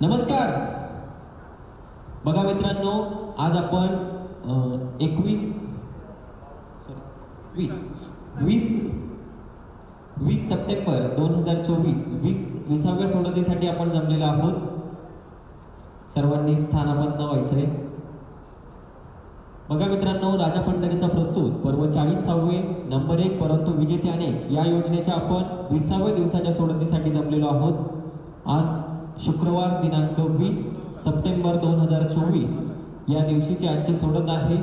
नमस्कार. बघा मित्रांनो आज आपण एकवीस सॉरी वीस वीस वीस सप्टेंबर दोन हजार चोवीस वीस विसाव्या सोडतीसाठी आपण जमलेलो आहोत. सर्वांनी स्थानाबद्ध व्हायचंय. बघा मित्रांनो राजा पंढरीचा प्रस्तुत पर्व चाळीसावे नंबर एक परंतु विजेते अनेक. या योजनेच्या आपण विसाव्या दिवसाच्या सोडतीसाठी जमलेलो आहोत. आज शुक्रवार दिनांक वीस सप्टेंबर दोन हजार चोवीस. या दिवशीचे आजचे सोडत आहे.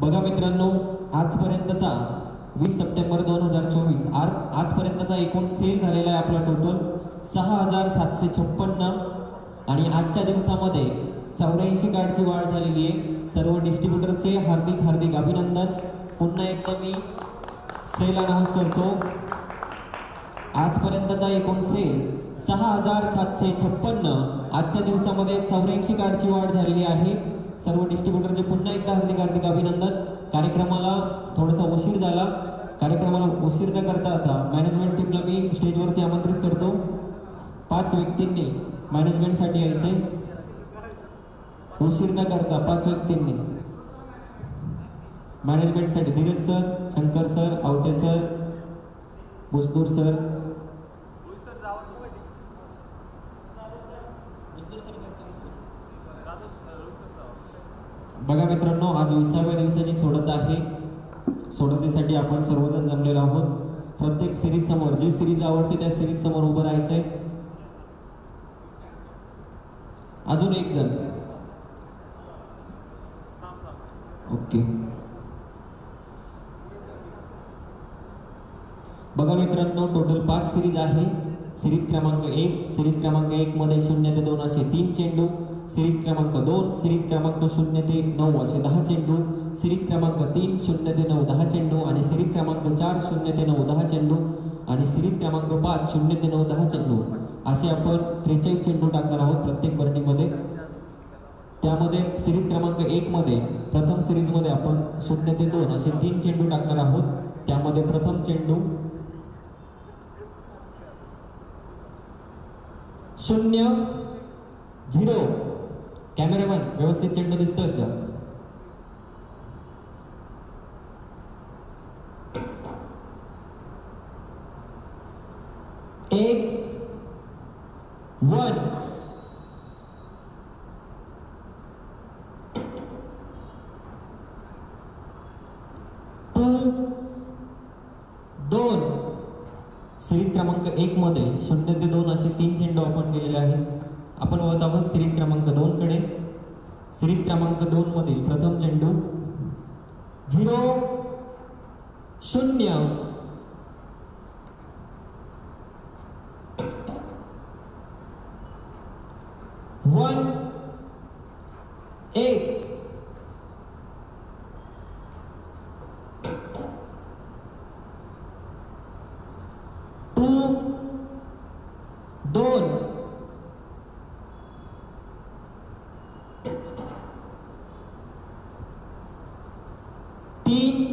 बघा मित्रांनो आजपर्यंतचा वीस सप्टेंबर दोन हजार चोवीस. आर आजपर्यंतचा एकूण सेल झालेला आहे आपला टोटल सहा हजार सातशे छप्पन्न. आणि आजच्या दिवसामध्ये चौऱ्याऐंशी कार्डची वाढ झालेली आहे. सर्व डिस्ट्रीब्युटरचे हार्दिक हार्दिक अभिनंदन. पुन्हा एकदा मी सेल अनाऊन्स करतो. आजपर्यंतचा एकूण सेल सहा हजार सातशे छप्पन्न. आजच्या दिवसामध्ये चौऱ्याऐंशी कारची वाढ झालेली आहे. सर्व डिस्ट्रीब्युटरचे पुन्हा एकदा हार्दिक हार्दिक अभिनंदन. कार्यक्रमाला थोडासा उशीर झाला. कार्यक्रमाला उशीर न करता आता मॅनेजमेंट टीमला मी स्टेजवरती आमंत्रित करतो. पाच व्यक्तींनी मॅनेजमेंटसाठी यायचे उशीर न करता पाच व्यक्तींनी मॅनेजमेंटसाठी Dhiraj sir Shankar sir Awate sir Busdur sir बघा मित्रांनो आज विसाव्या दिवसाची सोडत आहे. सोडतीसाठी आपण सर्वजण जमलेलो आहोत. प्रत्येक सिरीज समोर जी सिरीज आवडते त्या सिरीज समोर उभं राहायचंय. अजून एक जण. ओके. बघा मित्रांनो टोटल पाच सिरीज आहे. सिरीज क्रमांक एक सिरीज क्रमांक एक मध्ये शून्य ते दोन असे तीन चेंडू. सिरीज क्रमांक दोन सिरीज क्रमांक शून्य ते नऊ असे दहा चेंडू सिरीज क्रमांक तीन शून्य ते नऊ दहा चेंडू आणि सिरीज क्रमांक चार शून्य ते नऊ दहा चेंडू आणि सिरीज क्रमांक पाच शून्य ते नऊ दहा चेंडू. असे आपण त्रेचाळीस चेंडू टाकणार आहोत प्रत्येक बर्डीमध्ये त्यामध्ये सिरीज क्रमांक एक मध्ये प्रथम सिरीजमध्ये आपण शून्य ते दोन असे तीन चेंडू टाकणार आहोत. त्यामध्ये प्रथम चेंडू शून्य झिरो. कॅमेरामॅन व्यवस्थित चेंडू दिसतोय का एक वन. टू दोन. सिरीज क्रमांक एक मध्ये शून्य ते दोन असे तीन चेंडू आपण दिलेले आहेत. आपण वळत आहोत सिरीज क्रमांक दोन कडे. सिरीज क्रमांक दोन मधील प्रथम चेंडू. झिरो शून्य वन एक टू दोन तीन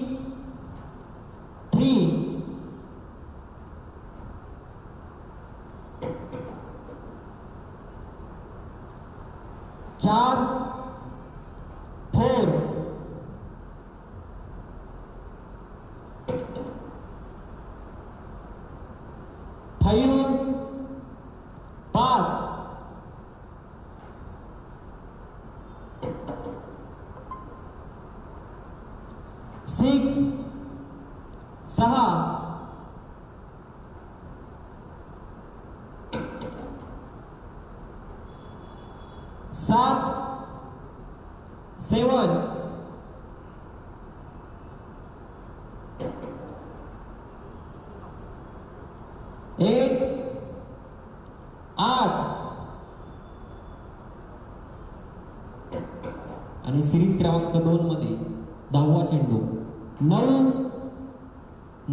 थ्री चार फोर फाईव्ह पाच सिक्स सहा सात सेवन. एट आठ. आणि सिरीज क्रमांक दोन मध्ये दहावा चेंडू. नऊ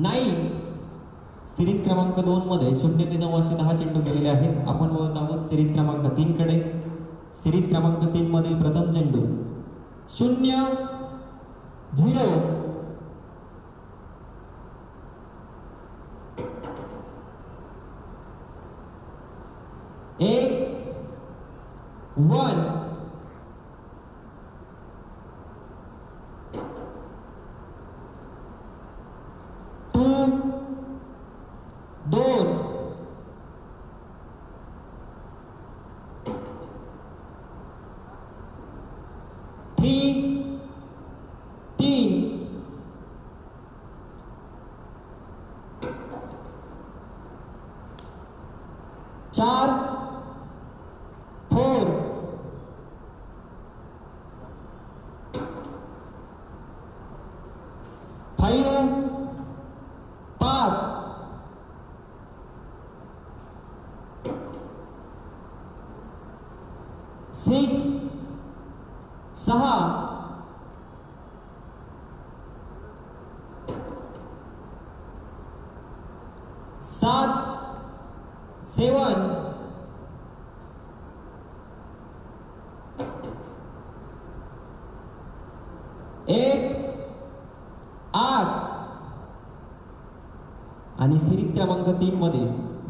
नाईन सिरीज क्रमांक दोन मध्ये शून्य ते नऊ असे दहा चेंडू केलेले आहेत. आपण बघत आहोत सिरीज क्रमांक तीन कडे. सिरीज क्रमांक तीन मधील प्रथम चेंडू शून्य झिरो वन टू दोन थ्री तीन चार फोर फाईव्ह पाच सिक्स सहा सात एक आठ आणि सिरीज क्रमांक तीन मध्ये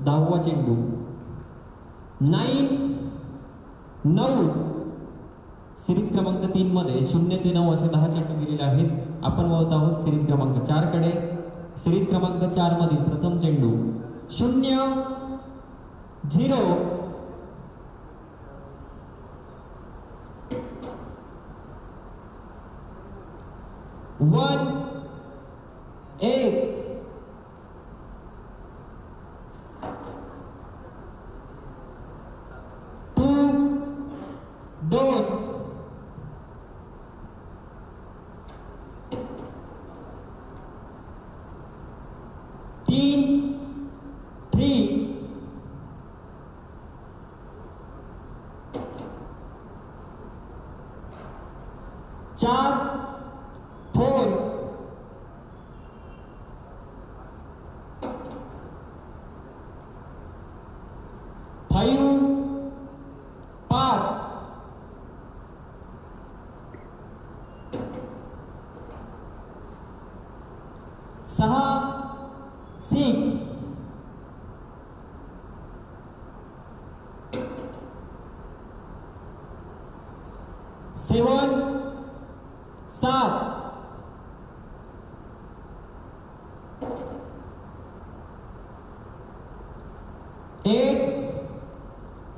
दहावा चेंडू. नाईन नऊ सिरीज क्रमांक तीन मध्ये शून्य ते नऊ असे दहा चेंडू दिलेले आहेत. आपण वळत आहोत सिरीज क्रमांक चारकडे सिरीज क्रमांक चार मधील प्रथम चेंडू शून्य झिरो वन एक टू दोन तीन थ्री चार फोर फाईव्ह पाच सहा सिक्स सेवन सात एक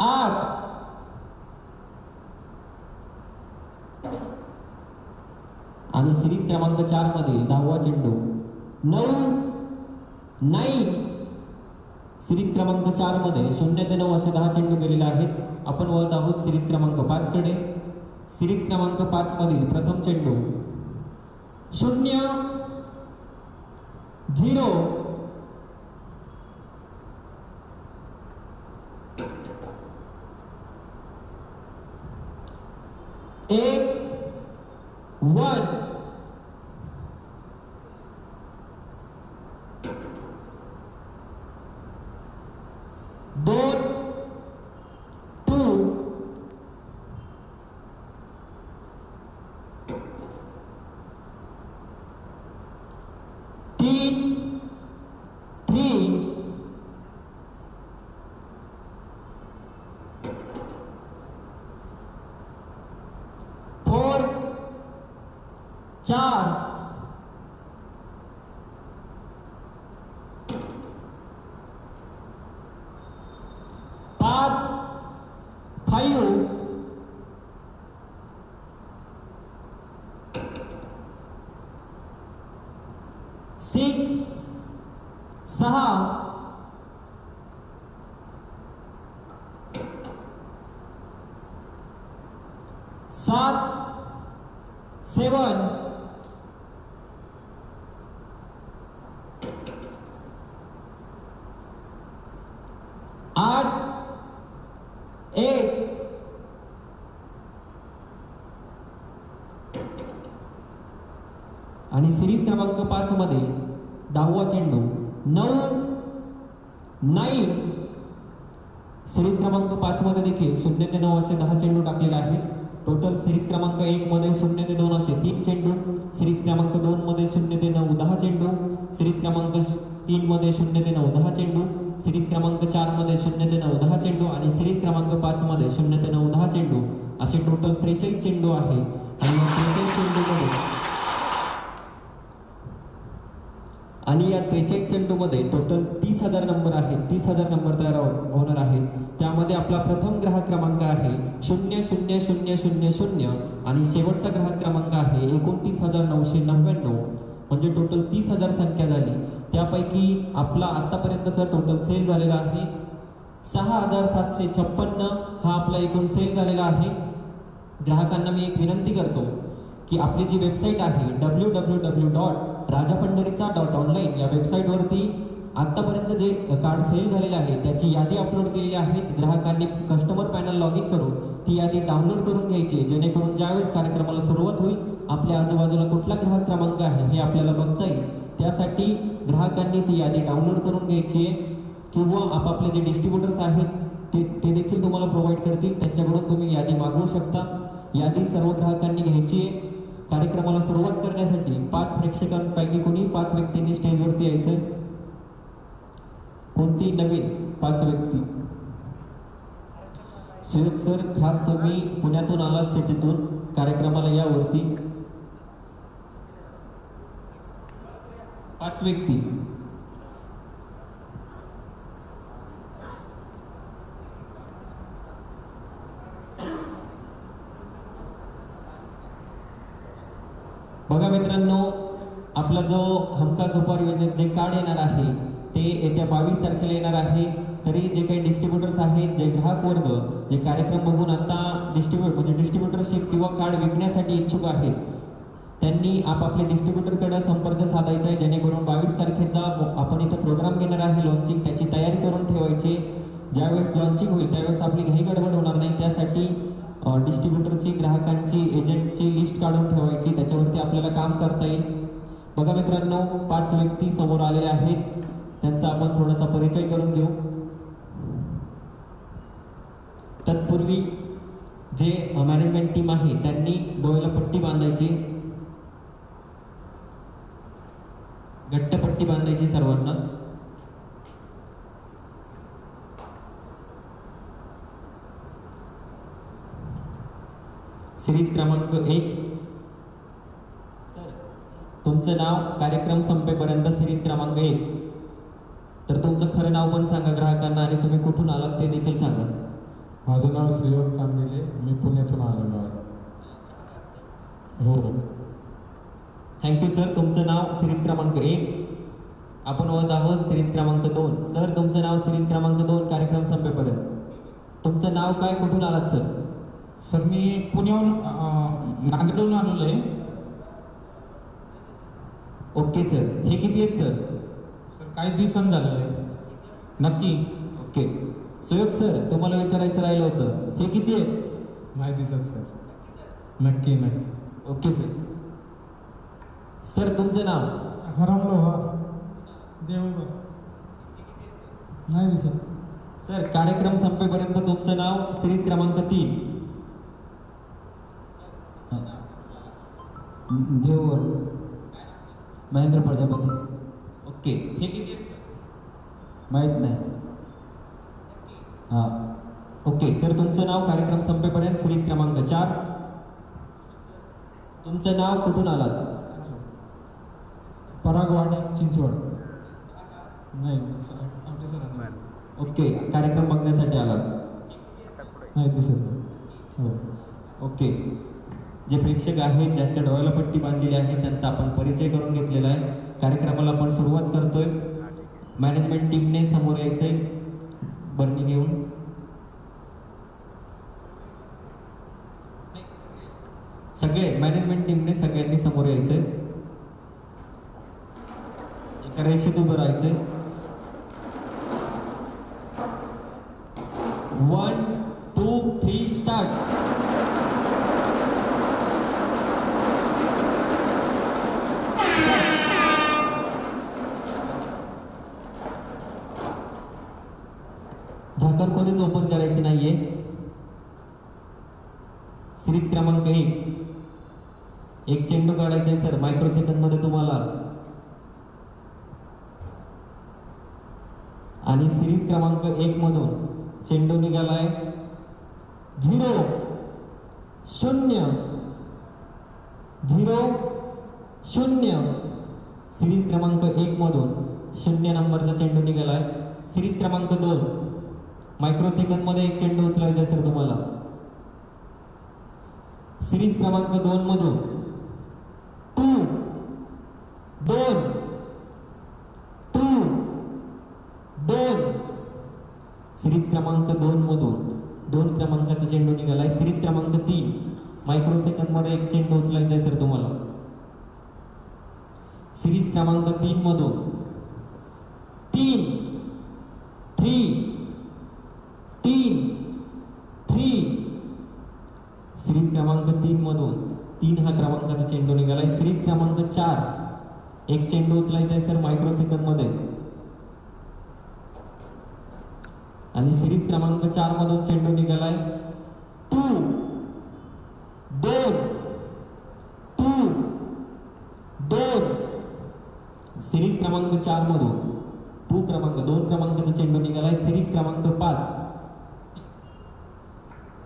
आठ आणि सिरीज क्रमांक चार मधील दहावा चेंडू. नऊ नाईन सिरीज क्रमांक चारमध्ये शून्य ते नऊ असे दहा चेंडू गेलेले आहेत. आपण वळत आहोत सिरीज क्रमांक पाच कडे. सिरीज क्रमांक पाच मधील प्रथम चेंडू. शून्य झिरो. एक वन दोन टू तीन थ्री फोर चार पाच फाईव्ह सिक्स सहा सात सेवन आठ एक. आणि सिरीज क्रमांक पाच मध्ये दहावा चेंडू नऊ नाईन सिरीज क्रमांक पाच मध्ये देखील शून्य ते नऊ असे दहा चेंडू टाकलेले आहेत. टोटल सिरीज क्रमांक एक मध्ये शून्य ते दोन असे तीन चेंडू. सिरीज क्रमांक दोन मध्ये शून्य ते नऊ दहा चेंडू. सिरीज क्रमांक तीन मध्ये शून्य ते नऊ दहा चेंडू. सिरीज क्रमांक चारमध्ये शून्य ते नऊ दहा चेंडू आणि सिरीज क्रमांक पाच मध्ये शून्य ते नऊ दहा चेंडू. असे टोटल त्रेचाळीस चेंडू आहे. आणि या त्रेचाळीस चेंडूमध्ये आणि या त्रेचाळीस चेंडूमध्ये टोटल तीस हजार नंबर आहेत. तीस हजार नंबर तयार हो-, होणार आहेत. त्यामध्ये आपला प्रथम ग्राहक क्रमांक आहे शून्य शून्य शून्य शून्य शून्य. आणि शेवटचा ग्राहक क्रमांक आहे एकोणतीस हजार नऊशे नव्याण्णव. म्हणजे टोटल तीस हजार संख्या झाली. त्यापैकी आपला आत्तापर्यंतचा टोटल सेल झालेला आहे सहा हजार सातशे छप्पन्न. हा आपला एकूण सेल झालेला आहे. ग्राहकांना मी एक विनंती करतो की आपली जी वेबसाईट आहे W W W dot Raja Pandharicha dot online या वेबसाईटवरती आत्तापर्यंत जे कार्ड सेल झालेले आहे त्याची यादी अपलोड केलेली आहे ग्राहकांनी कस्टमर पॅनल लॉग इन करून ती यादी डाउनलोड करून घ्यायची आहे. जेणेकरून ज्यावेळेस कार्यक्रमाला सुरुवात होईल आपल्या आजूबाजूला कुठला ग्राहक क्रमांक आहे हे आपल्याला बघता येईल. त्यासाठी ग्राहकांनी ती यादी डाउनलोड करून घ्यायची आहे. किंवा आपापले जे डिस्ट्रीब्युटर्स आहेत ते ते देखील तुम्हाला प्रोव्हाइड करतील. त्यांच्याकडून तुम्ही यादी मागवू शकता. यादी सर्व ग्राहकांनी घ्यायची आहे. कार्यक्रमाला सुरुवात करण्यासाठी पाच प्रेक्षकांपैकी कोणी पाच व्यक्तींनी स्टेजवरती यायचं कोणती नवीन पाच व्यक्ती? सुयोग सर खास तुम्ही पुण्यातून आलात सिटीतून. कार्यक्रमाला यावरती पाच व्यक्ती. बघा मित्रांनो आपला जो हमका सुपर योजनेत जे कार्ड येणार आहे ते येत्या बावीस तारखेला येणार आहे. तरी जे काही डिस्ट्रीब्युटर्स आहेत जे ग्राहक वर्ग जे कार्यक्रम बघून आता डिस्ट्रीब्युट म्हणजे डिस्ट्रीब्युटरशिप किंवा कार्ड विकण्यासाठी इच्छुक आहेत त्यांनी आपापल्या डिस्ट्रीब्युटरकडे संपर्क साधायचा आहे. जेणेकरून बावीस तारखेचा आपण इथं प्रोग्राम घेणार आहे. लॉन्चिंग त्याची तयारी करून ठेवायची. ज्यावेळेस लॉन्चिंग होईल त्यावेळेस आपली घाई गडबड होणार नाही. त्यासाठी डिस्ट्रीब्युटरची ग्राहकांची एजंटची लिस्ट काढून ठेवायची. त्याच्यावरती आपल्याला काम करता येईल. बघा मित्रांनो पाच व्यक्ती समोर आलेल्या आहेत. त्यांचा आपण थोडासा परिचय करून घेऊ. तत्पूर्वी जे मॅनेजमेंट टीम आहे त्यांनी डोळ्याला पट्टी बांधायची. घट्ट पट्टी बांधायची सर्वांना. सिरीज क्रमांक एक. सर तुमचं नाव कार्यक्रम संपेपर्यंत सिरीज क्रमांक एक. तर तुमचं खरं नाव पण सांगा ग्राहकांना आणि तुम्ही कुठून आलात ते देखील सांगा. माझं नाव श्रीयोग तांबिले. मी पुण्यातून आलेलो आहे. हो. थँक्यू सर तुमचं नाव सिरीज क्रमांक एक. आपण होत आहोत सिरीज क्रमांक दोन. सर तुमचं नाव सिरीज क्रमांक दोन कार्यक्रम संपेपर्यंत. तुमचं नाव काय? कुठून आलात सर सर मी पुण्याहून नांदेडहून आलेलो आहे. ओके सर हे किती आहेत सर सर काही दिवसांत झालेलं आहे. नक्की. ओके सुयोग सर तुम्हाला विचारायचं राहिलं होतं. हे किती आहेत? नाही दिसत सर नक्की नक्की. ओके सर सर तुमचं नाव? सखाराम लोहार देवगर नाही दिसत. सर कार्यक्रम संपेपर्यंत तुमचं नाव सिरीज क्रमांक तीन. देवगर महेंद्र प्रजापती. ओके. हे किती आहेत सर? माहीत नाही. हां. ओके सर तुमचं नाव कार्यक्रम संपेपर्यंत सिरीज क्रमांक चार. तुमचं नाव कुठून आलात परागवाणी चिंचवड. नाही सर ओके कार्यक्रम बघण्यासाठी आला नाही दिसत हो. ओके. जे प्रेक्षक आहेत ज्यांच्या डोळ्याला पट्टी बांधलेली आहे त्यांचा आपण परिचय करून घेतलेला आहे. कार्यक्रमाला आपण सुरुवात करतोय. मॅनेजमेंट टीमने समोर यायचंय. बर्णी घेऊन. सगळे मॅनेजमेंट टीमने सगळ्यांनी समोर यायचंय. एका रेषेत उभं राहायचंय वन टू थ्री स्टार्ट झाकर कोणीच ओपन करायचं नाहीये. सिरीज क्रमांक एक. एक चेंडू काढायचा आहे सर मायक्रो सेकंदमध्ये तुम्हाला. आणि सिरीज क्रमांक एक मधून चेंडू निघालाय. झिरो शून्य झिरो शून्य. सिरीज क्रमांक एक मधून शून्य नंबरचा चेंडू निघालाय. सिरीज क्रमांक दोन मायक्रो मध्ये एक चेंडू उचलायचा आहे सर तुम्हाला. सिरीज क्रमांक दोन मधून टू दोन टू दोन सिरीज क्रमांक दोन मधून दोन क्रमांकाचा चेंडू निघालाय. सिरीज क्रमांक तीन मायक्रो मध्ये एक चेंडू उचलायचा आहे सर तुम्हाला. सिरीज क्रमांक तीन मधून तीन थ्री तीन थ्री. सिरीज क्रमांक तीन मधून तीन हा क्रमांकाचा चेंडू निघालाय. सिरीज क्रमांक चार एक चेंडू उचलायचा आहे सर मायक्रो सेकंदमध्ये आणि सिरीज क्रमांक चार मधून चेंडू निघालाय. टू दोन टू दोन. सिरीज क्रमांक चार मधून टू क्रमांक दोन क्रमांकाचा चेंडू निघालाय. सिरीज क्रमांक पाच.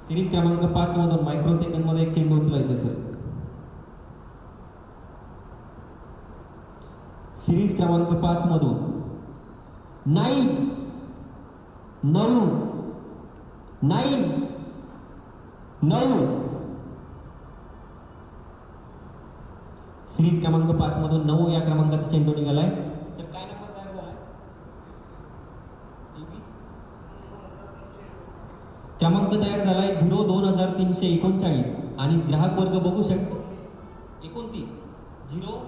सिरीज क्रमांक पाच मधून मायक्रो सेकंदमध्ये एक चेंडू उचलायचा सर. सिरीज क्रमांक पाच मधून नाईन नऊ नाईन नऊ सिरीज क्रमांक पाच मधून नऊ या क्रमांकाचा चेंडू निघालाय. सर काय नंबर तयार झालाय? क्रमांक तयार झालाय झिरो दोन हजार तीनशे एकोणचाळीस. आणि ग्राहक वर्ग बघू शकतो. एकोणतीस. झिरो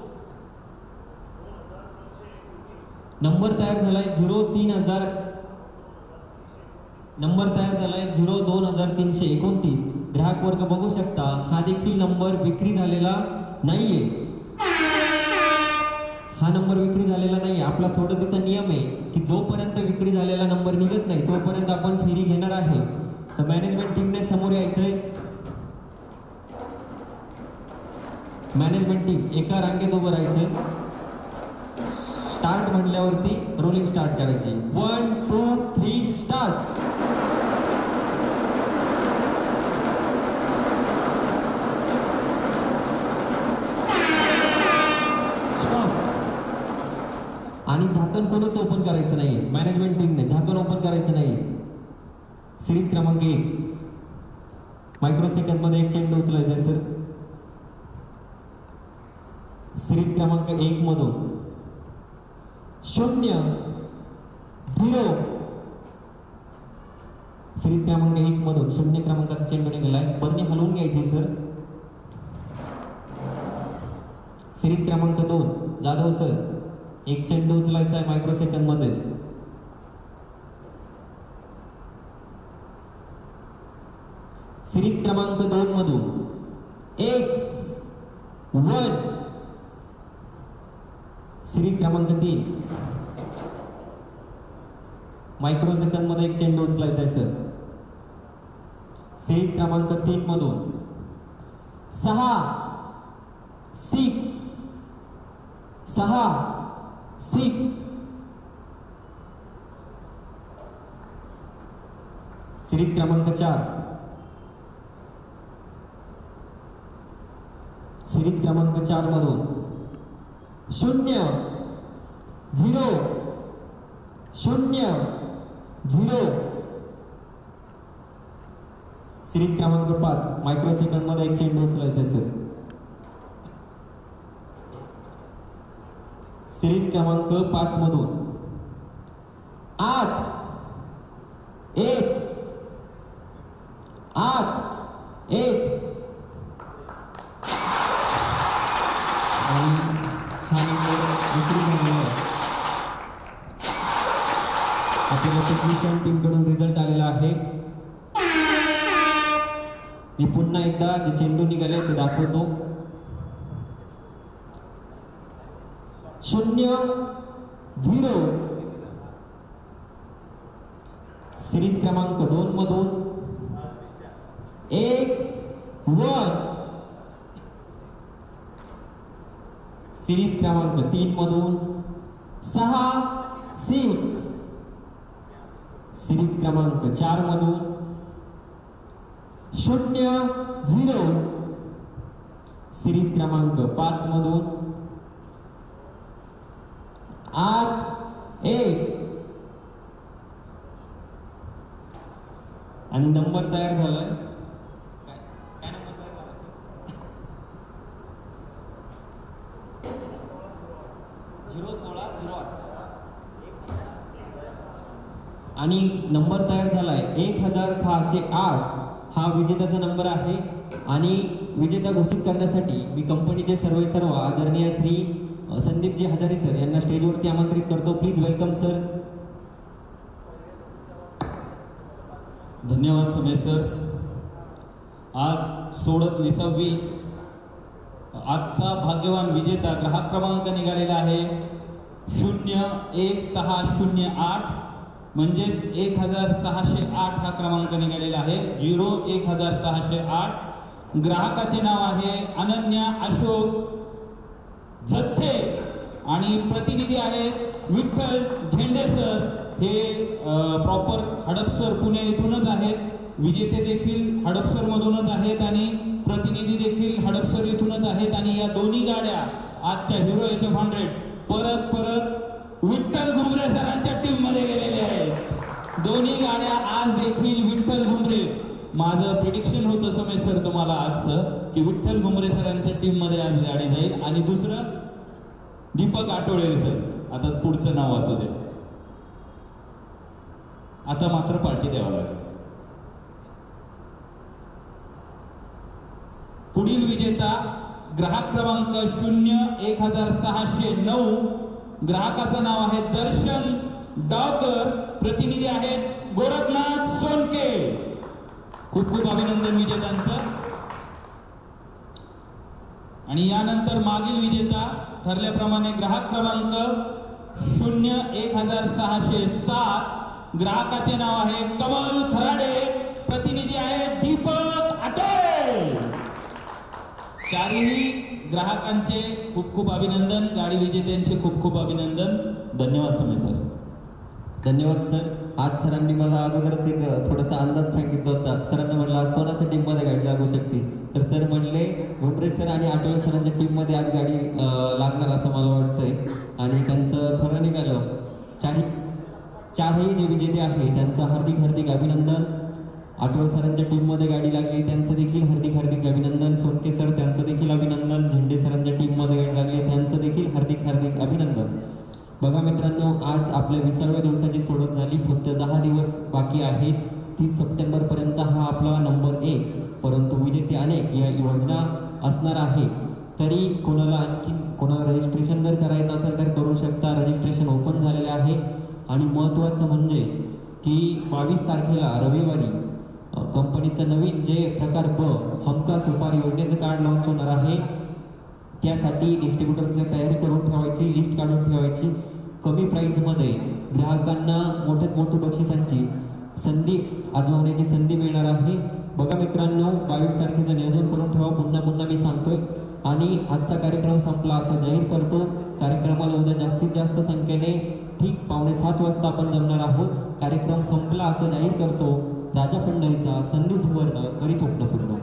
नंबर तयार झालाय झिरो तीन हजार नंबर तयार झालाय झिरो दोन हजार तीनशे एकोणतीस. ग्राहक वर्ग बघू शकता हा देखील नंबर विक्री झालेला नाहीये. हा नंबर विक्री झालेला नाही आपला सोडतीचा नियम आहे की जोपर्यंत विक्री झालेला नंबर निघत नाही तोपर्यंत आपण फेरी घेणार आहे. तर मॅनेजमेंट टीमने समोर यायचंय. मॅनेजमेंट टीम एका रांगेत उभं राहायचंय. स्टार्ट म्हणल्यावरती रोलिंग स्टार्ट करायची. वन टू थ्री स्टार्ट आणि झाकण कोणच ओपन करायचं नाही. मॅनेजमेंट टीमने झाकण ओपन करायचं नाही. सिरीज क्रमांक एक. मायक्रो सेकंदमध्ये एक चेंडू उचलायचा आहे सर सिरीज क्रमांक एक मधून. शून्य झिरो. सिरीज क्रमांक एक मधून शून्य क्रमांकाचा चेंडू आहे बन्नी हलवून घ्यायची सर सिरीज क्रमांक दोन जाधव सर एक चेंडू उचलायचा आहे मायक्रो सेकंदमध्ये. सिरीज क्रमांक दोन मधून एक वन. सिरीज क्रमांक तीन. मायक्रो सेकंदमध्ये एक चेंडू उचलायचा आहे सर. सिरीज क्रमांक तीन मधून सहा सिक्स सहा सिक्स सिरीज क्रमांक चार. सिरीज क्रमांक चार मधून शून्य. झिरो. शून्य. झिरो. सिरीज क्रमांक पाच. मायक्रो सेकंडमध्ये एक चेंडू उचलायचा सर सिरीज क्रमांक पाच मधून आठ. पुन्हा एकदा जे चेंडू निघाले ते दाखवतो. शून्य झिरो. सिरीज क्रमांक दोन मधून एक वन. सिरीज क्रमांक तीन मधून सहा सिक्स. सिरीज क्रमांक चार मधून शून्य झिरो सिरीज क्रमांक पाच मधून. आठ एक. आणि नंबर तयार झालाय. काय काय नंबर तयार झाला झिरो सोळा झिरो आठ. आणि नंबर तयार झालाय एक हजार सहाशे आठ. हा विजेत्याचा नंबर आहे. आणि विजेता घोषित करण्यासाठी मी कंपनीचे सर्व सर्व आदरणीय श्री संदीपजी हजारे सर यांना स्टेजवरती आमंत्रित करतो. प्लीज वेलकम सर धन्यवाद सुमेश सर आज सोडत विसावी आजचा भाग्यवान विजेता ग्राहक क्रमांक निघालेला आहे. शून्य एक सहा शून्य आठ म्हणजेच एक हजार सहाशे आठ हा क्रमांक निघालेला आहे. झिरो एक हजार सहाशे आठ ग्राहकाचे नाव आहे अनन्या अशोक जथ्थे आणि प्रतिनिधी आहेत विठ्ठल झेंडे सर. हे प्रॉपर हडपसर पुणे येथूनच आहेत. विजेते देखील हडपसर मधूनच आहेत आणि प्रतिनिधी देखील हडपसर येथूनच आहेत. आणि या दोन्ही गाड्या आजच्या हिरो एच एफ हंड्रेड परत परत विठ्ठल घुमरे सरांच्या टीममध्ये गेलेले आहेत. दोन्ही गाड्या आज देखील माझं प्रिडिक्शन होतं समय सर तुम्हाला आजचं की विठ्ठल घुमरे सरांच्या टीममध्ये आज गाडी जाईल. आणि दुसरं दीपक आठवडे सर. आता पुढचं नाव वाचू दे. आता मात्र पार्टी द्यावं लागेल. पुढील विजेता ग्राहक क्रमांक शून्य एक हजार सहाशे नऊ. ग्राहकाचं नाव आहे दर्शन डावकर. प्रतिनिधी आहेत गोरखनाथ सोनके. खूप खूप अभिनंदन विजेत्यांचं. आणि यानंतर मागील विजेता ठरल्याप्रमाणे ग्राहक क्रमांक शून्य एक हजार सहाशे सात. ग्राहकाचे नाव आहे कमल खराडे. प्रतिनिधी आहे दीपक आटोळे चारही ग्राहकांचे खूप खूप अभिनंदन. गाडी विजेत्यांचे खूप खूप अभिनंदन. धन्यवाद समय सर. धन्यवाद सर. आज सरांनी मला अगोदरच एक थोडासा अंदाज सांगितला होता. सरांनी म्हणलं आज कोणाच्या टीममध्ये गाडी लागू शकते? तर सर म्हणले घुमरे सर आणि आठवले सरांच्या टीममध्ये आज गाडी लागणार असं मला वाटतंय. आणि त्यांचं खरं निघालं. चारही चारही जे विजेते आहे त्यांचं हार्दिक हार्दिक अभिनंदन. आठवल सरांच्या टीममध्ये गाडी लागली त्यांचं देखील हार्दिक हार्दिक अभिनंदन. सोनके सर त्यांचं देखील अभिनंदन. झेंडे सरांच्या टीममध्ये गाडी लागली त्यांचं देखील हार्दिक हार्दिक अभिनंदन. बघा मित्रांनो आज आपल्या विसाव्या दिवसाची सोडत झाली. फक्त दहा दिवस बाकी आहेत. तीस सप्टेंबर पर्यंत हा आपला नंबर एक. परंतु विजेते अनेक या योजना असणार आहे. तरी कोणाला आणखी कोणाला रजिस्ट्रेशन जर करायचं असेल तर करू शकता. रजिस्ट्रेशन ओपन झालेलं आहे. आणि महत्त्वाचं म्हणजे की बावीस तारखेला रविवारी कंपनीचं नवीन जे प्रकार ब हमखास उपार योजनेचं कार्ड लॉन्च होणार आहे. त्यासाठी डिस्ट्रीब्युटर्सने तयारी करून ठेवायची लिस्ट काढून ठेवायची. कमी प्राईजमध्ये ग्राहकांना मोठ्यात मोठी बक्षिसांची संधी आजमावण्याची संधी मिळणार आहे. बघा मित्रांनो बावीस तारखेचं नियोजन करून ठेवा. पुन्हा पुन्हा मी सांगतोय. आणि आजचा कार्यक्रम संपला असं जाहीर करतो. कार्यक्रमाला उद्या जास्तीत जास्त संख्येने ठीक पावणे सात वाजता आपण जमणार आहोत. कार्यक्रम संपला असं जाहीर करतो. राजा पंढरीचा संधी सुवर्ण करी स्वप्न पूर्ण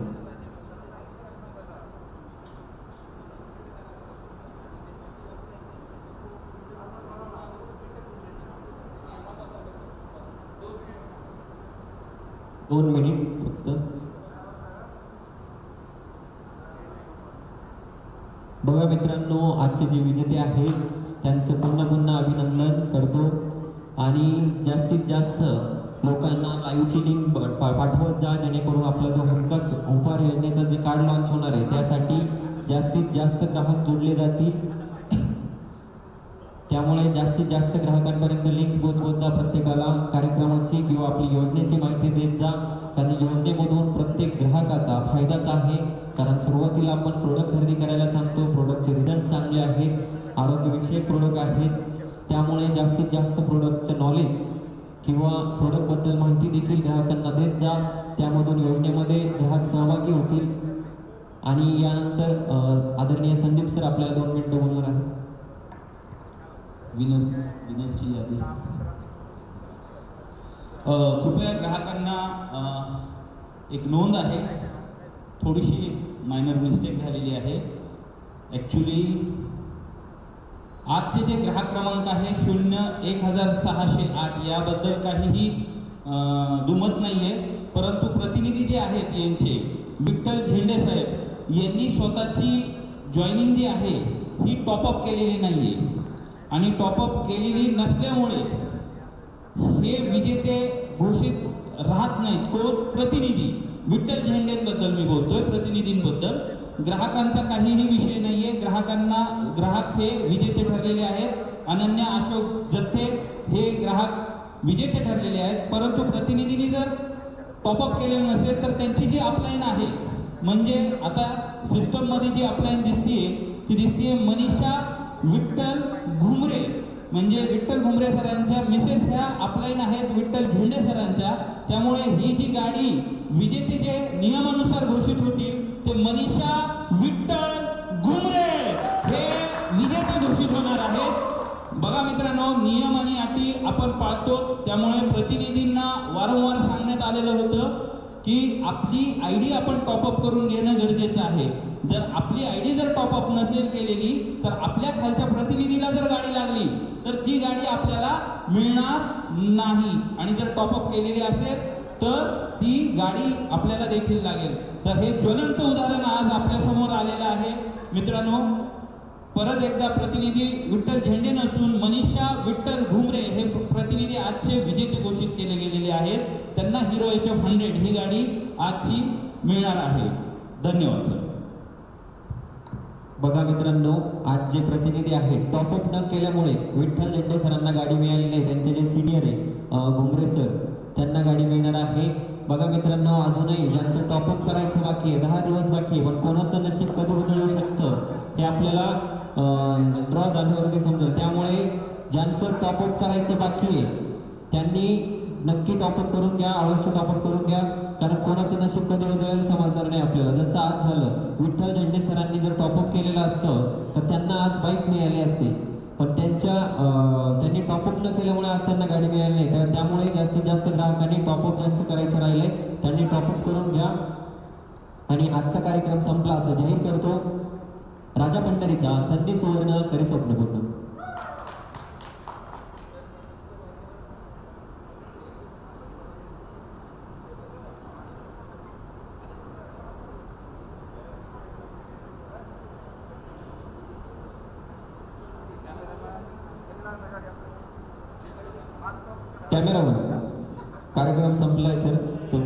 दोन मिनिट फक्त. बघा मित्रांनो आजचे जे विजेते आहेत त्यांचं पुन्हा पुन्हा अभिनंदन करतो. आणि जास्तीत जास्त लोकांना लाईव्हची लिंक पाठवत जा जेणेकरून आपला जो हमखास उपहार योजनेचं जे कार्ड लॉन्च होणार आहे त्यासाठी जास्तीत जास्त ग्राहक जोडले जातील. त्यामुळे जास्तीत जास्त ग्राहकांपर्यंत लिंक पोचवत जा प्रत्येकाला कार्यक्रमाची किंवा आपली योजनेची माहिती देत जा. कारण योजनेमधून प्रत्येक ग्राहकाचा फायदाच आहे. कारण सुरुवातीला आपण प्रोडक्ट खरेदी करायला सांगतो प्रोडक्टचे रिझल्ट चांगले आहेत आरोग्यविषयक प्रोडक्ट आहेत. त्यामुळे जास्तीत जास्त प्रोडक्टचं नॉलेज किंवा प्रोडक्टबद्दल माहिती देखील ग्राहकांना देत जा. त्यामधून योजनेमध्ये ग्राहक सहभागी होतील. आणि यानंतर आदरणीय संदीप सर आपल्याला दोन मिनटं बोलणार आहेत. विनर्स विनर्सची यादी. कृपया ग्राहकांना एक नोंद आहे. थोडीशी मायनर मिस्टेक झालेली आहे. ॲक्च्युली आजचे जे ग्राहक क्रमांक आहे शून्य एक हजार सहाशे आठ. याबद्दल काहीही दुमत नाही आहे परंतु प्रतिनिधी जे आहेत यांचे विठ्ठल झेंडे साहेब यांनी स्वतःची जॉईनिंग जी आहे ही टॉपअप केलेली नाही आहे आणि टॉपअप केलेली नसल्यामुळे हे विजेते घोषित राहत नाहीत. कोण? प्रतिनिधी. विठ्ठल झेंडेंबद्दल मी बोलतोय प्रतिनिधींबद्दल. ग्राहकांचा काहीही विषय नाहीये. ग्राहकांना ग्राहक हे विजेते ठरलेले आहेत. अनन्या अशोक जत्थे हे ग्राहक विजेते ठरलेले आहेत. परंतु प्रतिनिधींनी जर टॉपअप केलेलं नसेल तर त्यांची जी अपलाईन आहे म्हणजे आता सिस्टममध्ये जी अपलाईन दिसतीये ती दिसतीये मनीषा विठ्ठल घुमरे म्हणजे विठ्ठल घुमरे सरांच्या मिसेस ह्या अपलाईन आहेत विठ्ठल झेंडे सरांच्या. त्यामुळे ही जी गाडी विजेते जे नियमानुसार घोषित होतील ते मनीषा विठ्ठल घुमरे हे विजेते घोषित होणार आहेत. बघा मित्रांनो नियम आणि अटी आपण पाळतो. त्यामुळे प्रतिनिधींना वारंवार सांगण्यात आलेलं होतं की आपली आय डी आपण टॉपअप करून घेणं गरजेचं आहे. जर आपली आय डी जर टॉपअप नसेल केलेली तर आपल्या खालच्या प्रतिनिधीला जर गाडी लागली तर ती गाडी आपल्याला मिळणार नाही. आणि जर टॉपअप केलेली असेल तर ती गाडी आपल्याला देखील लागेल. तर हे ज्वलंत उदाहरण आज आपल्यासमोर आलेलं आहे. मित्रांनो परत एकदा प्रतिनिधी विठ्ठल झेंडे नसून मनीषा विठ्ठल घुमरे हे प्रतिनिधी आजचे विजेते घोषित केले गेलेले आहेत. त्यांना हिरो एच एफ हंड्रेड ही गाडी आजची मिळणार आहे. धन्यवाद सर बघा मित्रांनो आज जे प्रतिनिधी आहेत टॉपअप न केल्यामुळे विठ्ठल झेंडे सरांना गाडी मिळाली नाही. त्यांचे जे सिनियर आहे घुमरे सर त्यांना गाडी मिळणार आहे. बघा मित्रांनो अजूनही ज्यांचं टॉपअप करायचं बाकी आहे दहा दिवस बाकी आहे पण कोणाचं नशीब कधी उजळू शकतं हे आपल्याला ड्रॉ झाल्यावरती समजेल. त्यामुळे ज्यांचं टॉपअप करायचं बाकी आहे त्यांनी नक्की टॉपअप करून घ्या अवश्य टॉपअप करून घ्या. कारण कोणाचं नशीब कधी उजळेल समजणार नाही आपल्याला. जसं आज झालं विठ्ठल झेंडे सरांनी जर टॉपअप केलेलं असतं तर त्यांना आज बाईक मिळाली असती. पण त्यांच्या त्यांनी टॉपअप न केल्यामुळे आज त्यांना गाडी मिळाली नाही. तर त्यामुळे जास्तीत जास्त ग्राहकांनी टॉपअप ज्यांचं करायचं राहिलंय त्यांनी टॉपअप करून घ्या. आणि आजचा कार्यक्रम संपला असं जाहीर करतो. राजा पंढरीचा संधी सुवर्ण करी स्वप्न पूर्ण कॅमेरामन. कार्यक्रम संपलाय सर. तुम्ही